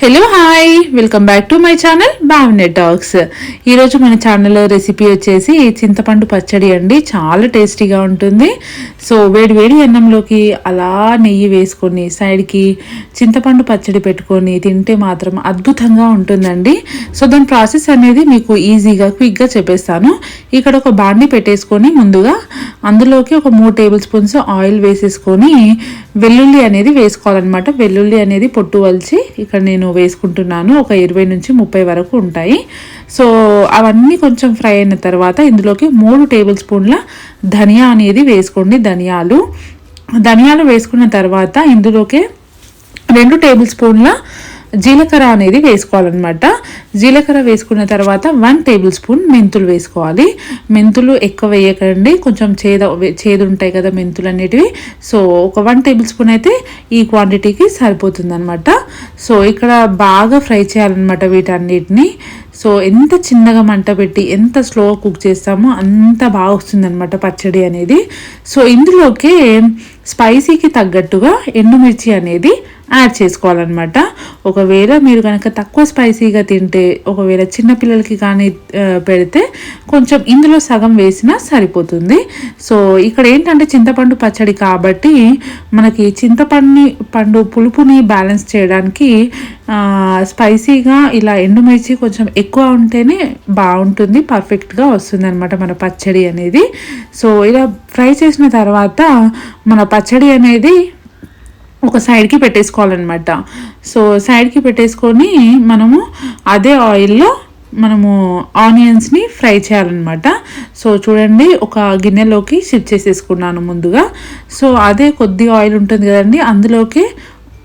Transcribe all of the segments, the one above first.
Hello hi welcome back to my channel బాగునే talks ఈరోజు మన ఛానల్లో రెసిపీ వచ్చేసి చింతపండు పచ్చడి అండి. చాలా టేస్టీగా ఉంటుంది. సో వేడి వేడి అన్నంలోకి అలా నెయ్యి వేసుకొని సైడ్కి చింతపండు పచ్చడి పెట్టుకొని తింటే మాత్రం అద్భుతంగా ఉంటుందండి. సో దాని ప్రాసెస్ అనేది మీకు ఈజీగా క్విక్గా చెప్పేస్తాను. ఇక్కడ ఒక బాండి పెట్టేసుకొని ముందుగా అందులోకి ఒక మూడు టేబుల్ స్పూన్స్ ఆయిల్ వేసేసుకొని వెల్లుల్లి అనేది వేసుకోవాలన్నమాట. వెల్లుల్లి అనేది పొట్టు వలిచి ఇక్కడ నేను వేసుకుంటున్నాను ఒక ఇరవై నుంచి ముప్పై వరకు ఉంటాయి. సో అవన్నీ కొంచెం ఫ్రై అయిన తర్వాత ఇందులోకి మూడు టేబుల్ స్పూన్ల ధనియా అనేది వేసుకోండి ధనియాలు. ధనియాలు వేసుకున్న తర్వాత ఇందులోకి రెండు టేబుల్ స్పూన్ల జీలకర్ర అనేది వేసుకోవాలన్నమాట. జీలకర్ర వేసుకున్న తర్వాత వన్ టేబుల్ స్పూన్ మెంతులు వేసుకోవాలి. మెంతులు ఎక్కువ వేయకండి. కొంచెం చేద చేదు ఉంటాయి కదా మెంతులు అనేటివి. సో ఒక వన్ టేబుల్ స్పూన్ అయితే ఈ క్వాంటిటీకి సరిపోతుందన్నమాట. సో ఇక్కడ బాగా ఫ్రై చేయాలన్నమాట వీటన్నిటిని. సో ఎంత చిన్నగా మంట పెట్టి ఎంత స్లోగా కుక్ చేస్తామో అంత బాగా వస్తుందన్నమాట పచ్చడి అనేది. సో ఇందులోకి స్పైసీకి తగ్గట్టుగా ఎండుమిర్చి అనేది యాడ్ చేసుకోవాలన్నమాట. ఒకవేళ మీరు కనుక తక్కువ స్పైసీగా తింటే ఒకవేళ చిన్నపిల్లలకి కానీ పెడితే కొంచెం ఇందులో సగం వేసినా సరిపోతుంది. సో ఇక్కడ ఏంటంటే చింతపండు పచ్చడి కాబట్టి మనకి చింతపండు పండు పులుపుని బ్యాలెన్స్ చేయడానికి స్పైసీగా ఇలా ఎండుమిర్చి కొంచెం ఎక్కువ ఉంటేనే బాగుంటుంది పర్ఫెక్ట్గా వస్తుంది అనమాట మన పచ్చడి అనేది. సో ఇలా ఫ్రై చేసిన తర్వాత మన పచ్చడి అనేది ఒక సైడ్కి పెట్టేసుకోవాలన్నమాట. సో సైడ్కి పెట్టేసుకొని మనము అదే ఆయిల్లో మనము ఆనియన్స్ని ఫ్రై చేయాలన్నమాట. సో చూడండి ఒక గిన్నెలోకి షిఫ్ట్ చేసేసుకున్నాను ముందుగా. సో అదే కొద్ది ఆయిల్ ఉంటుంది కదండి అందులోకి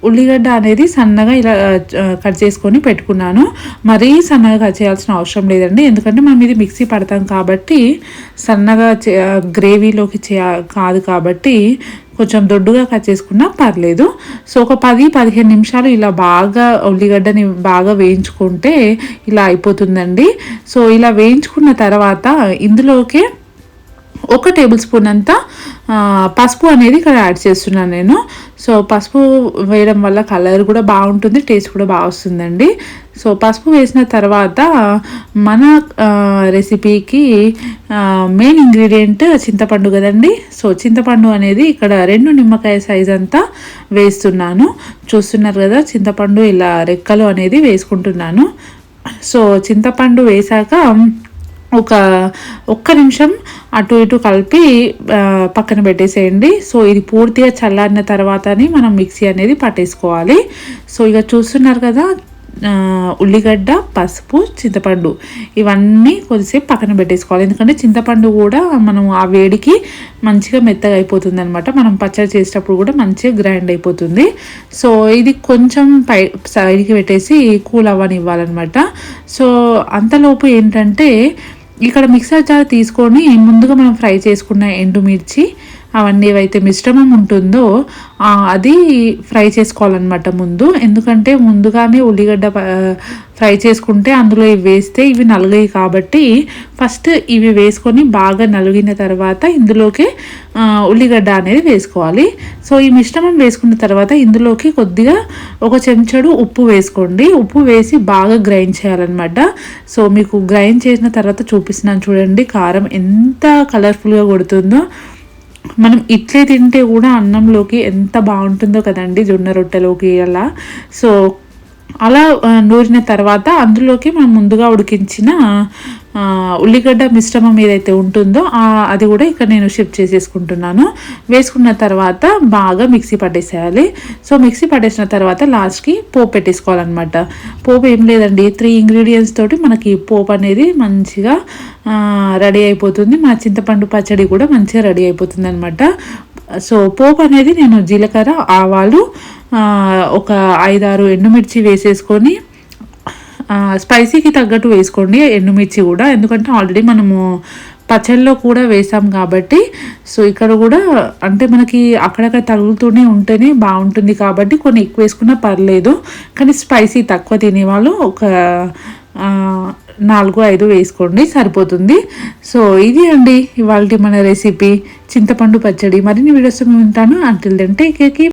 ఉల్లిగడ్డ అనేది సన్నగా ఇలా కట్ చేసుకొని పెట్టుకున్నాను. మరీ సన్నగా కట్ చేయాల్సిన అవసరం లేదండి. ఎందుకంటే మనం ఇది మిక్సీ పడతాం కాబట్టి సన్నగా గ్రేవీలోకి చే కాదు కాబట్టి కొంచెం దొడ్డుగా కట్ చేసుకున్నా పర్లేదు. సో ఒక పది పదిహేను నిమిషాలు ఇలా బాగా ఉల్లిగడ్డని బాగా వేయించుకుంటే ఇలా అయిపోతుందండి. సో ఇలా వేయించుకున్న తర్వాత ఇందులోకి ఒక టేబుల్ స్పూన్ అంతా పసుపు అనేది ఇక్కడ యాడ్ చేస్తున్నాను నేను. సో పసుపు వేయడం వల్ల కలర్ కూడా బాగుంటుంది టేస్ట్ కూడా బాగా వస్తుందండి. సో పసుపు వేసిన తర్వాత మన రెసిపీకి మెయిన్ ఇంగ్రీడియంట్ చింతపండు కదండి. సో చింతపండు అనేది ఇక్కడ రెండు నిమ్మకాయ సైజ్ అంతా వేస్తున్నాను. చూస్తున్నారు కదా చింతపండు ఇలా రెక్కలు అనేది వేసుకుంటున్నాను. సో చింతపండు వేశాక ఒక ఒక్క నిమిషం అటు ఇటు కలిపి పక్కన పెట్టేసేయండి. సో ఇది పూర్తిగా చల్లారిన తర్వాతని మనం మిక్సీ అనేది పట్టేసుకోవాలి. సో ఇక చూస్తున్నారు కదా ఉల్లిగడ్డ పసుపు చింతపండు. ఇవన్నీ కొద్దిసేపు పక్కన పెట్టేసుకోవాలి. ఎందుకంటే చింతపండు కూడా మనం ఆ వేడికి మంచిగా మెత్తగా అయిపోతుంది అనమాట మనం పచ్చడి చేసేటప్పుడు కూడా మంచిగా గ్రైండ్ అయిపోతుంది. సో ఇది కొంచెం పై సైడ్కి పెట్టేసి కూల్ అవ్వని ఇవ్వాలన్నమాట సో అంతలోపు ఏంటంటే ఇక్కడ మిక్సర్ జార్ తీసుకొని ముందుగా మనం ఫ్రై చేసుకున్న ఎండుమిర్చి అవన్నీ ఏవైతే మిశ్రమం ఉంటుందో అది ఫ్రై చేసుకోవాలన్నమాట ముందు. ఎందుకంటే ముందుగానే ఉల్లిగడ్డ ఫ్రై చేసుకుంటే అందులో ఇవి వేస్తే ఇవి నలుగాయి కాబట్టి ఫస్ట్ ఇవి వేసుకొని బాగా నలిగిన తర్వాత ఇందులోకి ఉల్లిగడ్డ అనేది వేసుకోవాలి. సో ఈ మిశ్రమం వేసుకున్న తర్వాత ఇందులోకి కొద్దిగా ఒక చెంచడు ఉప్పు వేసుకోండి. ఉప్పు వేసి బాగా గ్రైండ్ చేయాలన్నమాట. సో మీకు గ్రైండ్ చేసిన తర్వాత చూపిస్తున్నాను చూడండి కారం ఎంత కలర్ఫుల్గా కొడుతుందో. మనం ఇట్లే తింటే కూడా అన్నంలోకి ఎంత బాగుంటుందో కదండి జొన్న రొట్టెలోకి అలా. సో అలా నూరిన తర్వాత అందులోకి మనం ముందుగా ఉడికించిన ఉల్లిగడ్డ మిశ్రమం ఏదైతే ఉంటుందో అది కూడా ఇక్కడ నేను షిఫ్ట్ చేసేసుకుంటున్నాను. వేసుకున్న తర్వాత బాగా మిక్సీ పట్టేసేయాలి. సో మిక్సీ పట్టేసిన తర్వాత లాస్ట్కి పోపు పెట్టేసుకోవాలన్నమాట. పోపు ఏం లేదండి త్రీ ఇంగ్రీడియంట్స్ తోటి మనకి పోపు అనేది మంచిగా రెడీ అయిపోతుంది. మా చింతపండు పచ్చడి కూడా మంచిగా రెడీ అయిపోతుంది అనమాట సో పోపు అనేది నేను జీలకర్ర ఆవాలు ఒక ఐదారు ఎండుమిర్చి వేసేసుకొని స్పైసీకి తగ్గట్టు వేసుకోండి. ఎండుమిర్చి కూడా. ఎందుకంటే ఆల్రెడీ మనము పచ్చళ్ళలో కూడా వేసాం కాబట్టి సో ఇక్కడ కూడా అంటే మనకి అక్కడక్కడ తగులుతూనే ఉంటేనే బాగుంటుంది కాబట్టి కొన్ని ఎక్కువ వేసుకున్నా పర్లేదు. కానీ స్పైసీ తక్కువ తినేవాళ్ళు ఒక నాలుగు ఐదు వేసుకోండి సరిపోతుంది. సో ఇది అండి ఇవాళ మన రెసిపీ. చింతపండు పచ్చడి. మరిన్ని వీడియోస్ ఉంటాను అంటిల్ దంటే కేకి